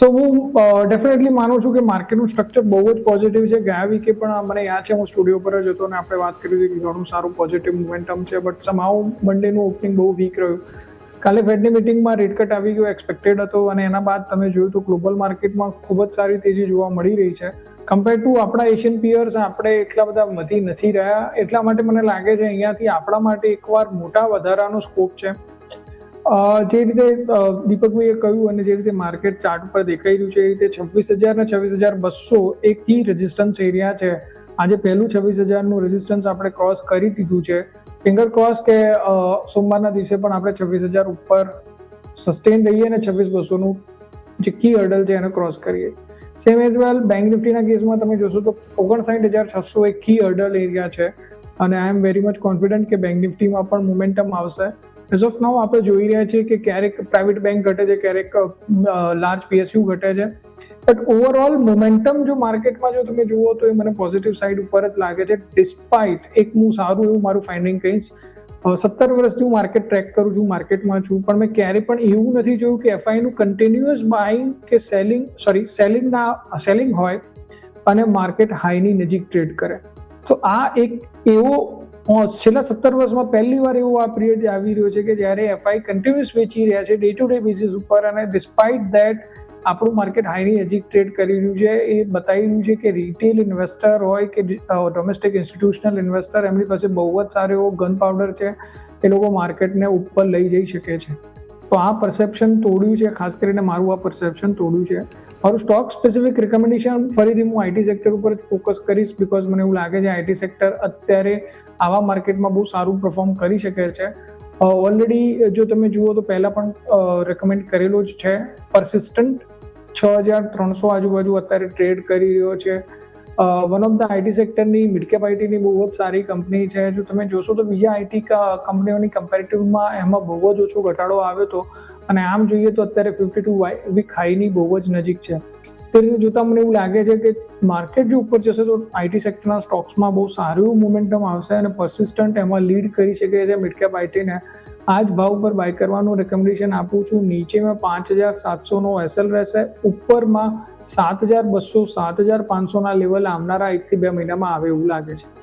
સો હું ડેફિનેટલી માનું છું કે માર્કેટનું સ્ટ્રક્ચર બહુ જ પોઝિટિવ છે. ગયા વીકે પણ મને યાદ છે, હું સ્ટુડિયો પર જ હતો અને આપણે વાત કરી હતી કે ઘણું સારું પોઝિટિવ મુમેન્ટમ છે બટ સમાવ મંડેનું ઓપનિંગ બહુ વીક રહ્યું. કાલે ફેડની મિટિંગમાં રેટ કટ આવી ગયો એક્સપેક્ટેડ હતો અને એના બાદ તમે જોયું તો ગ્લોબલ માર્કેટમાં ખૂબ જ સારી તેજી જોવા મળી રહી છે. કમ્પેર ટુ આપણા એશિયન પિયર્સ આપણે એટલા બધા વધી નથી રહ્યા. એટલા માટે મને લાગે છે અહીંયાથી આપણા માટે એકવાર મોટા વધારાનો સ્કોપ છે. જે રીતે દીપકભાઈએ કહ્યું અને જે રીતે માર્કેટ ચાર્ટ પર દેખાઈ રહ્યું છે, એ રીતે છવ્વીસ હજાર ને છવ્વીસ હજાર બસો એક કી રેઝિસ્ટન્સ એરિયા છે. આજે પહેલું છવ્વીસ હજારનું રેઝિસ્ટન્સ આપણે ક્રોસ કરી દીધું છે. ફિંગર ક્રોસ કે સોમવારના દિવસે પણ આપણે છવ્વીસ હજાર ઉપર સસ્ટેન રહીએ અને છવ્વીસ બસોનું જે કી હર્ડલ છે એને ક્રોસ કરીએ. સેમ એઝ વેલ બેંક નિફ્ટીના કેસમાં તમે જોશો તો ઓગણસાઠ હજાર છસો એક કી હર્ડલ એરિયા છે. અને I am very much confident કે બેંક નિફ્ટીમાં પણ મોમેન્ટમ આવશે. એઝ ઓફ નાઉ આપણે જોઈ રહ્યા છીએ કે ક્યારેક પ્રાઇવેટ બેંક ઘટે છે, ક્યારેક લાર્જ પીએસયુ ઘટે છે. બટ ઓવરઓલ મોમેન્ટમ જો માર્કેટમાં જો તમે જુઓ તો એ મને પોઝિટિવ સાઈડ ઉપર જ લાગે છે ડિસ્પાઇટ એક હું સારું એવું મારું ફાઇન્ડિંગ કહીશ સત્તર વર્ષથી હું માર્કેટ ટ્રેક કરું છું માર્કેટમાં છું, પણ મેં ક્યારે પણ એવું નથી જોયું કે એફઆઈનું કન્ટિન્યુઅસ બાઇંગ કે સેલિંગ સોરી સેલિંગના સેલિંગ હોય અને માર્કેટ હાઈની નજીક ટ્રેડ કરે. તો આ એક એવો છેલ્લા સત્તર વર્ષમાં પહેલી વાર એવો આ પિરિયડ આવી રહ્યો છે કે જ્યારે એફઆઈ કન્ટિન્યુઅસ વેચી રહ્યા છે ડે ટુ ડે બેસિસ ઉપર અને ડિસ્પાઇટ દેટ આપણું માર્કેટ હાઈની નજીક ટ્રેડ કરી રહ્યું છે. એ બતાવી રહ્યું છે કે રિટેલ ઇન્વેસ્ટર હોય કે ડોમેસ્ટિક ઇન્સ્ટિટ્યુશનલ ઇન્વેસ્ટર એમની પાસે બહુ જ સારો એવો ગન પાવડર છે. એ લોકો માર્કેટને ઉપર લઈ જઈ શકે છે. તો આ પરસેપ્શન તોડ્યું છે, ખાસ કરીને મારું આ પરસેપ્શન તોડ્યું છે. મારું સ્ટોક સ્પેસિફિક રિકમેન્ડેશન ફરીથી હું આઈટી સેક્ટર ઉપર ફોકસ કરીશ બિકોઝ મને એવું લાગે છે આઈટી સેક્ટર અત્યારે આવા માર્કેટમાં બહુ સારું પરફોર્મ કરી શકે છે. ઓલરેડી જો તમે જુઓ તો પહેલાં પણ રેકમેન્ડ કરેલો જ છે. પરસિસ્ટન્ટ છ હજાર ત્રણસો આજુબાજુ અત્યારે ટ્રેડ કરી રહ્યો છે. વન ઓફ ધ આઈટી સેક્ટરની મિડકેપ આઈટીની બહુ જ સારી કંપની છે. જો તમે જોશો તો બીજા આઈટી કંપનીઓની કમ્પેરેટિવમાં એમાં બહુ જ ઓછો ઘટાડો આવ્યો હતો અને આમ જોઈએ તો અત્યારે ફિફ્ટી ટુ વીક હાઈની બહુ જ નજીક છે. તે રીતે જોતાં મને એવું લાગે છે કે માર્કેટ જો ઉપર જશે તો આઈટી સેક્ટરના સ્ટોક્સમાં બહુ સારું મોમેન્ટમ આવશે અને પરસિસ્ટન્ટ એમાં લીડ કરી શકે છે મિડકેપ આઈટીને આ જ ભાવ પર બાય કરવાનું રેકમેન્ડેશન આપું છું. નીચેમાં પાંચ હજાર સાતસોનો એસએલ રહેશે. ઉપરમાં સાત હજાર બસો, સાત હજાર પાંચસોના લેવલ આવનારા એકથી બે મહિનામાં આવે એવું લાગે છે.